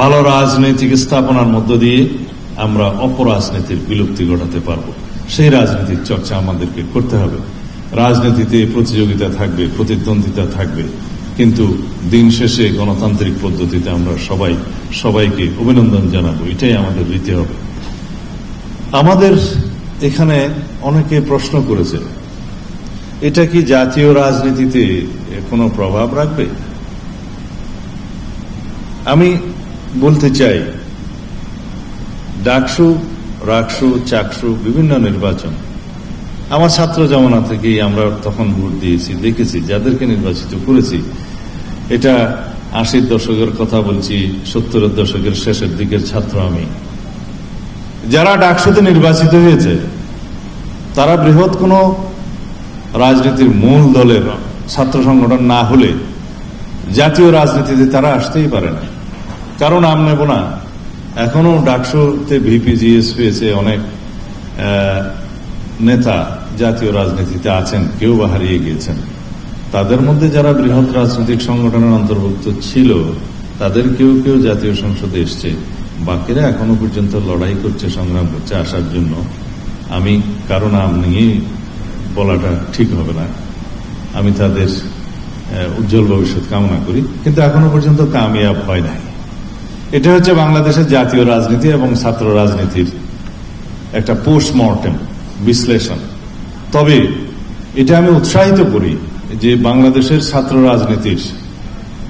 ভালো রাজনৈতিক স্থাপনার মধ্য দিয়ে আমরা অপরাজনীতির বিলুপ্তি ঘটাতে পারব। সেই রাজনীতির চর্চা আমাদেরকে করতে হবে। রাজনীতিতে প্রতিযোগিতা থাকবে, প্রতিদ্বন্দ্বিতা থাকবে। কিন্তু দিন শেষে গণতান্ত্রিক পদ্ধতিতে আমরা সবাই, সবাইকে অভিনন্দন জানাব। এটাই আমাদের রীতি হবে। আমাদের এখানে অনেকে প্রশ্ন করেছে, এটা কি জাতীয় রাজনীতিতে কোনো প্রভাব রাখবে? আমি বলতে চাই, ডাকসু রাকসু চাকসু, বিভিন্ন নির্বাচন। আমার ছাত্র জমানা থেকেই আমরা তখন ভোট দিয়েছি, দেখেছি, যাদেরকে নির্বাচিত করেছি। এটা আশির দশকের কথা বলছি, সত্তরের দশকের শেষের দিকের ছাত্র আমি। যারা ডাকসুতে নির্বাচিত হয়েছে, তারা বৃহৎ কোনো রাজনীতির মূল দলের ছাত্র সংগঠন না হলে জাতীয় রাজনীতিতে তারা আসতেই পারে না। কারণ আম নেব না। এখনও ডাকসুতে ভিপিজিএস হয়েছে অনেক নেতা জাতীয় রাজনীতিতে আছেন, কেউ বা হারিয়ে গিয়েছেন। তাদের মধ্যে যারা বৃহৎ রাজনৈতিক সংগঠনের অন্তর্ভুক্ত ছিল, তাদের কেউ কেউ জাতীয় সংসদে এসছে। বাকিরা এখনও পর্যন্ত লড়াই করছে, সংগ্রাম করছে আসার জন্য। আমি কারও নাম নিয়ে বলাটা ঠিক হবে না। আমি তাদের উজ্জ্বল ভবিষ্যৎ কামনা করি, কিন্তু এখনও পর্যন্ত কামিয়াব হয় নাই। এটা হচ্ছে বাংলাদেশের জাতীয় রাজনীতি এবং ছাত্র রাজনীতির একটা পোস্টমর্টেম বিশ্লেষণ। তবে এটা আমি উৎসাহিত করি যে বাংলাদেশের ছাত্র রাজনীতির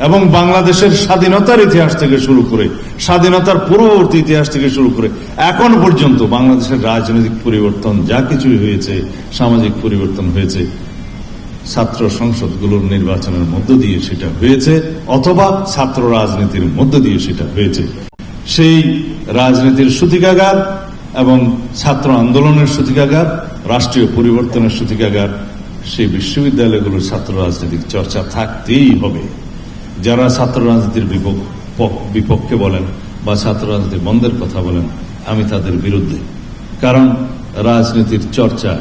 এবং বাংলাদেশের স্বাধীনতার ইতিহাস থেকে শুরু করে, স্বাধীনতার পূর্ববর্তী ইতিহাস থেকে শুরু করে, এখন পর্যন্ত বাংলাদেশের রাজনৈতিক পরিবর্তন যা কিছুই হয়েছে, সামাজিক পরিবর্তন হয়েছে ছাত্র সংসদগুলোর নির্বাচনের মধ্য দিয়ে সেটা হয়েছে, অথবা ছাত্র রাজনীতির মধ্য দিয়ে সেটা হয়েছে। সেই রাজনীতির সূতিকাগার এবং ছাত্র আন্দোলনের সূতিকাগার, রাষ্ট্রীয় পরিবর্তনের সূতিকাগার, সেই বিশ্ববিদ্যালয়গুলোর ছাত্র রাজনৈতিক চর্চা থাকতেই হবে। যারা ছাত্র রাজনীতির বিপক্ষে বলেন বা ছাত্র রাজনীতি বন্ধের কথা বলেন, আমি তাদের বিরুদ্ধে। কারণ রাজনীতির চর্চা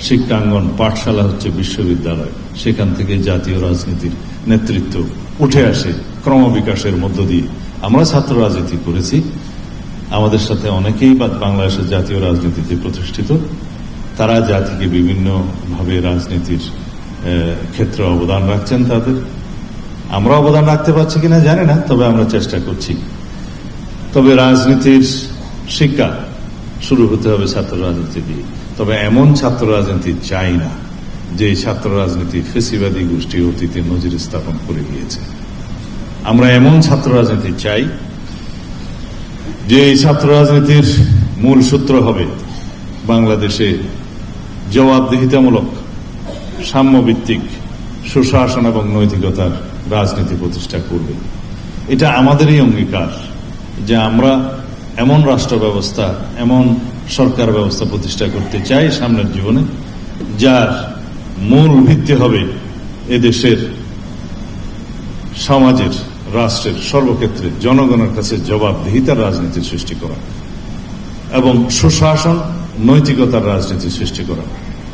শিক্ষাঙ্গন পাঠশালা হচ্ছে বিশ্ববিদ্যালয়। সেখান থেকে জাতীয় রাজনীতির নেতৃত্ব উঠে আসে ক্রমবিকাশের মধ্য দিয়ে। আমরা ছাত্র রাজনীতি করেছি। আমাদের সাথে অনেকেই বাংলাদেশের জাতীয় রাজনীতিতে প্রতিষ্ঠিত। তারা জাতিকে বিভিন্নভাবে রাজনীতির ক্ষেত্রে অবদান রাখছেন তাদের। আমরা অবদান রাখতে পারছি কিনা জানি না, তবে আমরা চেষ্টা করছি। তবে রাজনীতির শিক্ষা শুরু হতে হবে ছাত্র রাজনীতি দিয়ে। তবে এমন ছাত্র রাজনীতি চাই না যে ছাত্র রাজনীতি ফেসিবাদী গোষ্ঠী অতীতে নজির স্থাপন করে গিয়েছে আমরা এমন ছাত্র রাজনীতি চাই যে ছাত্র রাজনীতির মূল সূত্র হবে বাংলাদেশে জবাবদিহিতামূলক, সাম্যভিত্তিক, সুশাসন এবং নৈতিকতার রাজনীতি প্রতিষ্ঠা করবে। এটা আমাদেরই অঙ্গীকার যে আমরা এমন রাষ্ট্র ব্যবস্থা এমন সরকার ব্যবস্থা প্রতিষ্ঠা করতে চাই সামনের জীবনে, যার মূল ভিত্তি হবে এদেশের সমাজের, রাষ্ট্রের সর্বক্ষেত্রে জনগণের কাছে জবাবদিহিতার রাজনীতি সৃষ্টি করা এবং সুশাসন, নৈতিকতার রাজনীতি সৃষ্টি করা,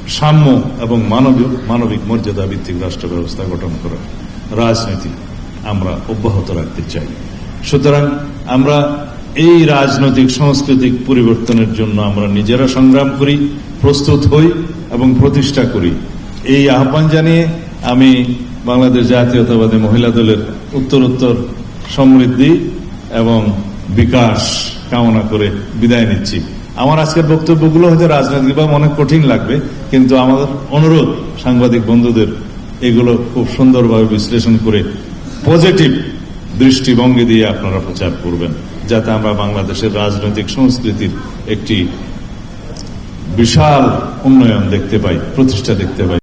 সাম্য এবং মানবিক মানবিক মর্যাদা ভিত্তিক রাষ্ট্র ব্যবস্থা গঠন করা। রাজনীতি আমরা অব্যাহত রাখতে চাই। সুতরাং আমরা এই রাজনৈতিক, সাংস্কৃতিক পরিবর্তনের জন্য আমরা নিজেরা সংগ্রাম করি, প্রস্তুত হই এবং প্রতিষ্ঠা করি। এই আহ্বান জানিয়ে আমি বাংলাদেশ জাতীয়তাবাদী মহিলা দলের উত্তরোত্তর সমৃদ্ধি এবং বিকাশ কামনা করে বিদায় নিচ্ছি। আমার আজকের বক্তব্যগুলো হয়তো রাজনৈতিকভাবে অনেক কঠিন লাগবে, কিন্তু আমাদের অনুরোধ সাংবাদিক বন্ধুদের, এগুলো খুব সুন্দরভাবে বিশ্লেষণ করে পজিটিভ দৃষ্টিভঙ্গি দিয়ে আপনারা প্রচার করবেন, যাতে আমরা বাংলাদেশের রাজনৈতিক সংস্কৃতির একটি বিশাল উন্নয়ন দেখতে পাই, প্রতিষ্ঠা দেখতে পাই।